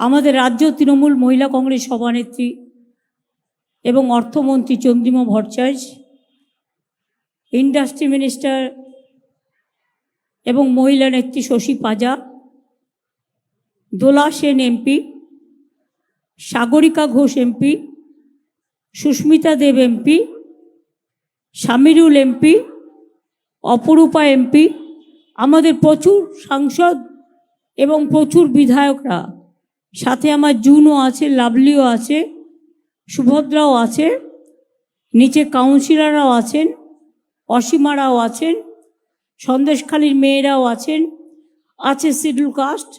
আমাদের রাজ্য তৃণমূল মহিলা কংগ্রেস সভানেত্রী এবং অর্থমন্ত্রী চন্দ্রিমা ভট্টাচার্য, ইন্ডাস্ট্রি মিনিস্টার এবং মহিলা নেত্রী Shashi Panja, Dola Sen MP, Sagarika Ghosh MP, Susmita Dev MP, Samirul MP, Aparupa MP, আমাদের প্রচুর সাংসদ এবং প্রচুর বিধায়করা সাথে আমার জুনও আছে, লাভলিও আছে, সুভদ্রাও আছে, নিচে কাউন্সিলররাও আছেন, অসীমারাও আছেন, সন্দেশখালীর মেয়েরাও আছেন, আছে শিডিউল কাস্ট,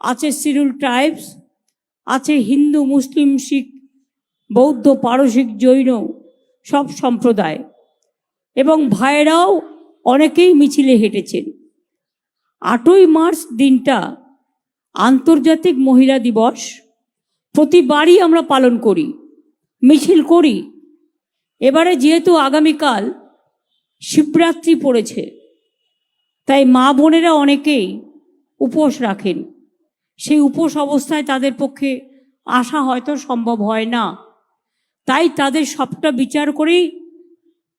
আছে শিডিউল ট্রাইবস, আছে হিন্দু, মুসলিম, শিখ, বৌদ্ধ, পারসিক, জৈন, সব সম্প্রদায়। এবং ভাইয়েরাও অনেকেই মিছিলে হেঁটেছেন। আটই মার্চ দিনটা আন্তর্জাতিক মহিলা দিবস। প্রতিবারই আমরা পালন করি, মিছিল করি। এবারে যেহেতু আগামীকাল শিবরাত্রি পড়েছে, তাই মা বোনেরা অনেকেই উপোস রাখেন। সেই উপোস অবস্থায় তাদের পক্ষে আসা হয়তো সম্ভব হয় না। তাই তাদের সবটা বিচার করেই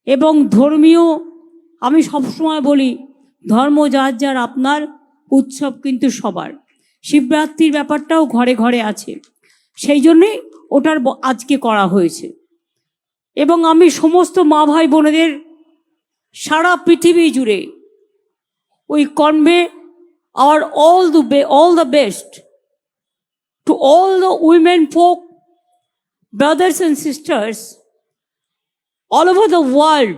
এবং ধর্মীয়, আমি সবসময় বলি, ধর্ম যার যার আপনার উৎসব কিন্তু সবার। শিবরাত্রির ব্যাপারটাও ঘরে ঘরে আছে। সেই জন্যে ওটার আজকে করা হয়েছে। এবং আমি সমস্ত মা ভাই বোনেদের সারা পৃথিবী জুড়ে ওই convey our all the bay all the best to all the women folk, brothers and sisters, all over the world,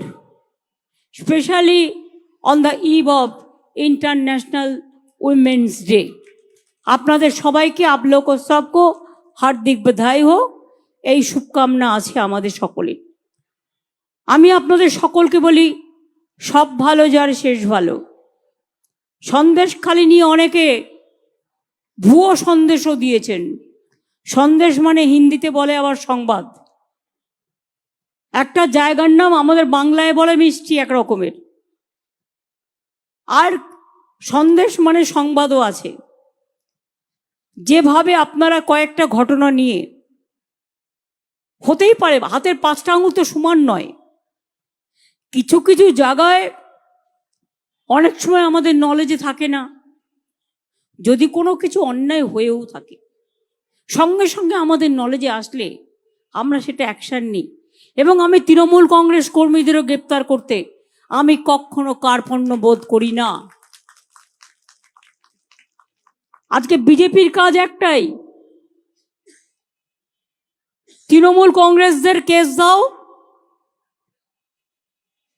specially on the eve of international women's day আপনাদের সবাইকে আপ লোক সবকো হার্দিক বধাই হোক এই শুভকামনা আছে আমাদের সকলে। আমি আপনাদের সকলকে বলি, সব ভালো যার শেষ ভালো। সন্দেশ খালি নিয়ে অনেকে ভুয়ো সন্দেশও দিয়েছেন। সন্দেশ মানে হিন্দিতে বলে আবার সংবাদ। একটা জায়গার নাম আমাদের বাংলায় বলে মিষ্টি এক রকমের আর সন্দেশ মানে সংবাদও আছে। যেভাবে আপনারা কয়েকটা ঘটনা নিয়ে, হতেই পারে, হাতের পাঁচটা আঙুল তো সমান নয়। কিছু কিছু জায়গায় অনেক সময় আমাদের নলেজে থাকে না। যদি কোনো কিছু অন্যায় হয়েও থাকে, সঙ্গে সঙ্গে আমাদের নলেজে আসলে আমরা সেটা অ্যাকশান নিই। এবং আমি তৃণমূল কংগ্রেস কর্মীদেরও গ্রেপ্তার করতে আমি কখনো কার্পণ্য বোধ করি না। আজকে বিজেপির কাজ একটাই। তৃণমূল কংগ্রেসদের কেস দাও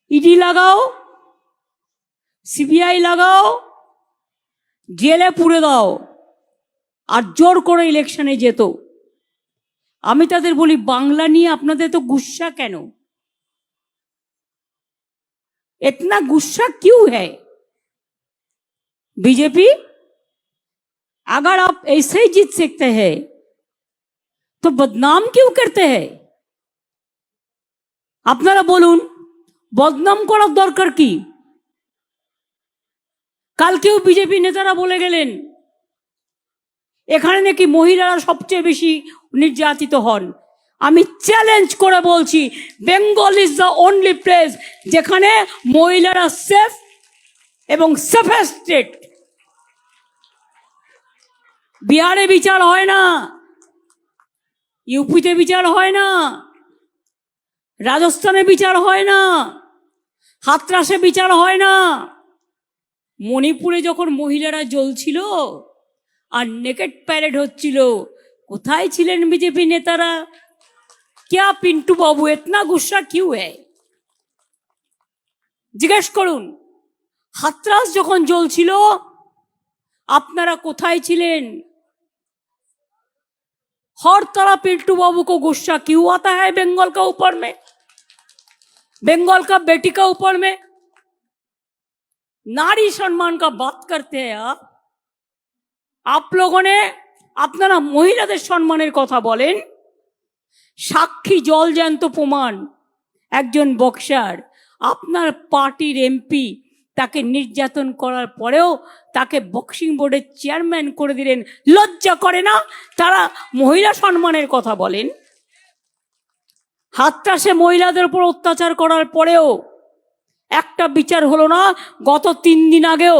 ইডি লাগাও সিবিআই লাগাও, জেলে পুড়ে দাও, আর জোর করে ইলেকশনে যেত। আমি তাদের বলি, বাংলা নিয়ে আপনাদের তো গুসা কেন? এতনা গুসা কিউ হ্যায়? বিজেপি अगर आप ऐसे ही जीत सकते हैं तो बदनाम क्यों करते हैं আপনারা বলুন বদনাম করার দরকার কি কালকেও বিজেপি নেতারা বলে গেলেন এখানে নাকি মহিলারা সবচেয়ে বেশি নির্যাতিত হন আমি চ্যালেঞ্জ করে বলছি Bengal is the only place যেখানে মহিলারা সেফ এবং সেফেস্ট স্টেট বিহারে বিচার হয় না, ইউপিতে বিচার হয় না, রাজস্থানে বিচার হয় না, হাতরাসে বিচার হয় না। মণিপুরে যখন মহিলারা জ্বলছিল আর নেকেট প্যারেড হচ্ছিল, কোথায় ছিলেন বিজেপি নেতারা? ক্যা পিন্টু বাবু, এতনা গুসা কিউ হ্যায়? জিজ্ঞেস করুন, হাতরাস যখন জ্বলছিল, আপনারা কোথায় ছিলেন? हर तरह पिंटू बाबू को गुस्सा क्यों आता है बंगाल का ऊपर में बंगाल का बेटी का ऊपर में नारी सम्मान का बात करते हैं आप आप लोगों ने আপনারা মহিলাদের সম্মানের কথা বলেন সাক্ষী জল জ্যান্ত প্রমাণ একজন বক্সার আপনার পার্টির এমপি তাকে নির্যাতন করার পরেও তাকে বক্সিং বোর্ডের চেয়ারম্যান করে দিলেন। লজ্জা করে না? তারা মহিলা সম্মানের কথা বলেন। হাতটাসে মহিলাদের উপর অত্যাচার করার পরেও একটা বিচার হলো না, গত তিন দিন আগেও।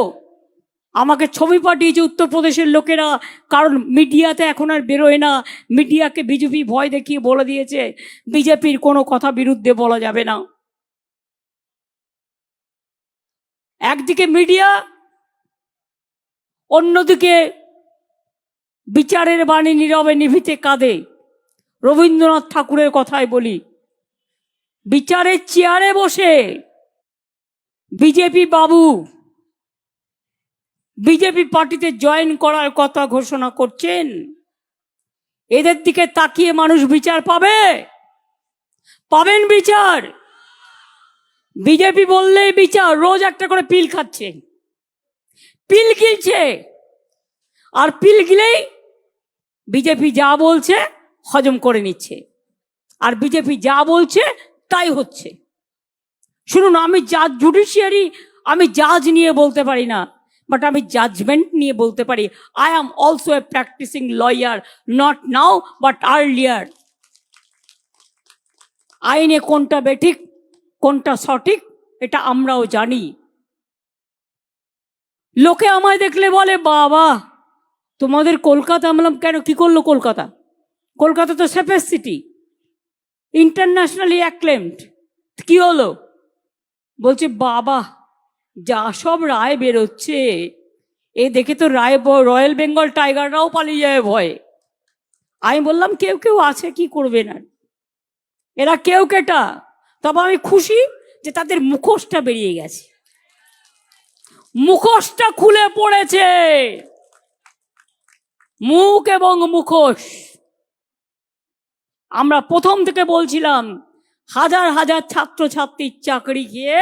আমাকে ছবি পাঠিয়েছে উত্তরপ্রদেশের লোকেরা, কারণ মিডিয়াতে এখন আর বেরোয় না। মিডিয়াকে বিজেপি ভয় দেখিয়ে বলে দিয়েছে, বিজেপির কোনো কথা বিরুদ্ধে বলা যাবে না। একদিকে মিডিয়া, অন্যদিকে বিচারের বাণী নীরবে নিভিতে কাঁদে। রবীন্দ্রনাথ ঠাকুরের কথাই বলি, বিচারের চেয়ারে বসে বিজেপি বাবু, বিজেপি পার্টিতে জয়েন করার কথা ঘোষণা করছেন। এদের দিকে তাকিয়ে মানুষ বিচার পাবে? পাবেন বিচার? বিজেপি বললেই বিচার, রোজ একটা করে পিল খাচ্ছে। পিল গিলছে। আর পিল গিলেই বিজেপি যা বলছে হজম করে নিচ্ছে। আর বিজেপি যা বলছে তাই হচ্ছে। শুনুন, আমি জাজ জুডিশিয়ারি আমি জাজ নিয়ে বলতে পারি না বাট আমি জাজমেন্ট নিয়ে বলতে পারি। I am also a practicing lawyer not now but earlier আইনে কোনটা বেঠিক কোনটা সঠিক, এটা আমরাও জানি। লোকে আমায় দেখলে বলে, বাবা, তোমাদের কলকাতা? আমলাম কেন? কি করল কলকাতা? কলকাতা তো সেফেস্ট সিটি ইন্টারন্যাশনালি অ্যাক্লেমড কি হলো? বলছে, বাবা, যা সব রায় বেরোচ্ছে, এ দেখে তো রায় রয়্যাল বেঙ্গল টাইগাররাও পালিয়ে যায় ভয়ে। আমি বললাম, কেউ কেউ আছে, কি করবে না? এরা কেউ কেটা? তবে আমি খুশি যে তাদের মুখোশটা বেরিয়ে গেছে। মুখোশটা খুলে পড়েছে। মুখ এবং মুখোশ। আমরা প্রথম থেকে বলছিলাম, হাজার হাজার ছাত্রছাত্রীর চাকরি গিয়ে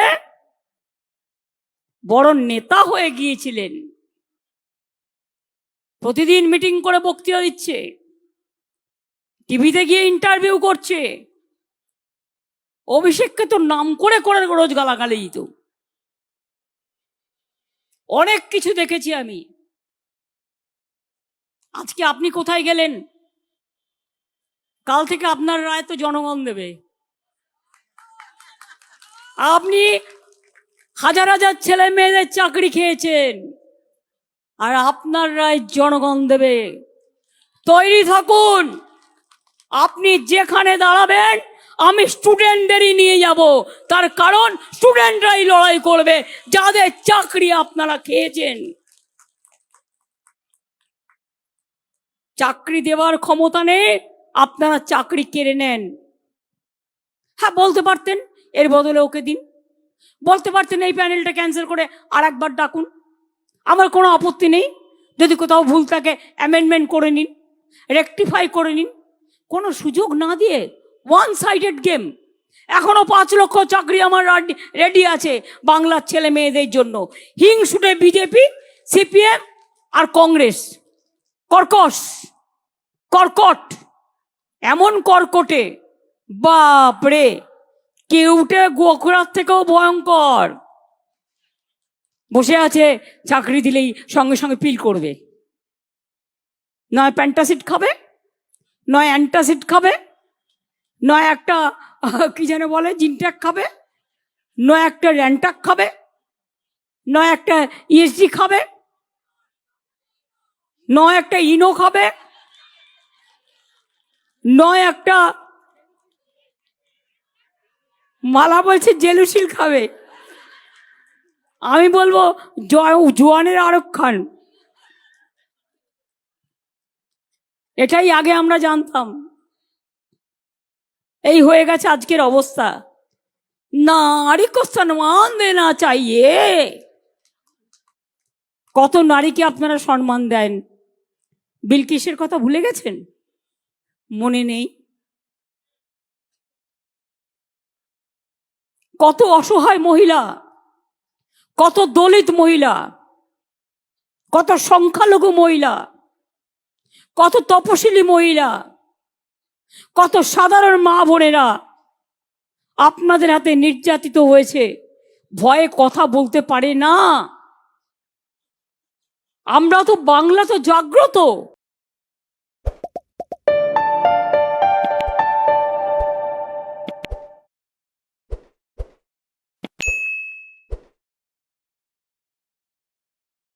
বড় নেতা হয়ে গিয়েছিলেন। প্রতিদিন মিটিং করে বক্তৃতা দিচ্ছে। টিভিতে গিয়ে ইন্টারভিউ করছে। অভিষেককে তো নাম করে করে রোজ গালাগালি দিত। অনেক কিছু দেখেছি আমি। আজকে আপনি কোথায় গেলেন? কাল থেকে আপনার রায় তো জনগণ দেবে। আপনি হাজার হাজার ছেলে মেয়েদের চাকরি খেয়েছেন আর আপনার রায় জনগণ দেবে। তৈরি থাকুন। আপনি যেখানে দাঁড়াবেন আমি স্টুডেন্টদেরই নিয়ে যাব। তার কারণ স্টুডেন্টরাই লড়াই করবে। যাদের চাকরি আপনারা খেয়েছেন। চাকরি দেওয়ার ক্ষমতা নেই, আপনারা চাকরি কেড়ে নেন। হ্যাঁ বলতে পারতেন, এর বদলে ওকে দিন। বলতে পারতেন, এই প্যানেলটা ক্যান্সেল করে আর একবার ডাকুন। আমার কোনো আপত্তি নেই। যদি কোথাও ভুল থাকে অ্যামেন্ডমেন্ট করে নিন রেকটিফাই করে নিন। কোনো সুযোগ না দিয়ে ওয়ান সাইডেড গেম এখনও পাঁচ লক্ষ চাকরি আমার রেডি আছে বাংলার ছেলে মেয়েদের জন্য। হিংসুটে বিজেপি সিপিএম আর কংগ্রেস। কর্কশ। কর্কট। এমন কর্কটে, বাপরে, কেউটে গোখরার থেকেও ভয়ঙ্কর। বসে আছে, চাকরি দিলেই সঙ্গে সঙ্গে পিল করবে। নয় প্যান্টাসিড খাবে, নয় অ্যান্টাসিড খাবে নয় একটা কি যেন বলে জিনট্যাক খাবে নয় একটা র্যান্টাক খাবে নয় একটা ইএসজি খাবে নয় একটা ইনো খাবে নয় একটা, মালা বলছে জেলুশিল খাবে। আমি বলব জোয়ানের আরব খান। এটাই আগে আমরা জানতাম। এই হয়ে গেছে আজকের অবস্থা। নারী কো সম্মান দেনা চাইয়ে। কত নারীকে আপনারা সম্মান দেন? বিলকিসের কথা ভুলে গেছেন? মনে নেই। কত অসহায় মহিলা, কত দলিত মহিলা, কত সংখ্যালঘু মহিলা, কত তপশিলি মহিলা কত সাধারণ মা বোনেরা আপনাদের হাতে নির্যাতিত হয়েছে, ভয়ে কথা বলতে পারে না। আমরা তো বাংলা তো জাগ্রত।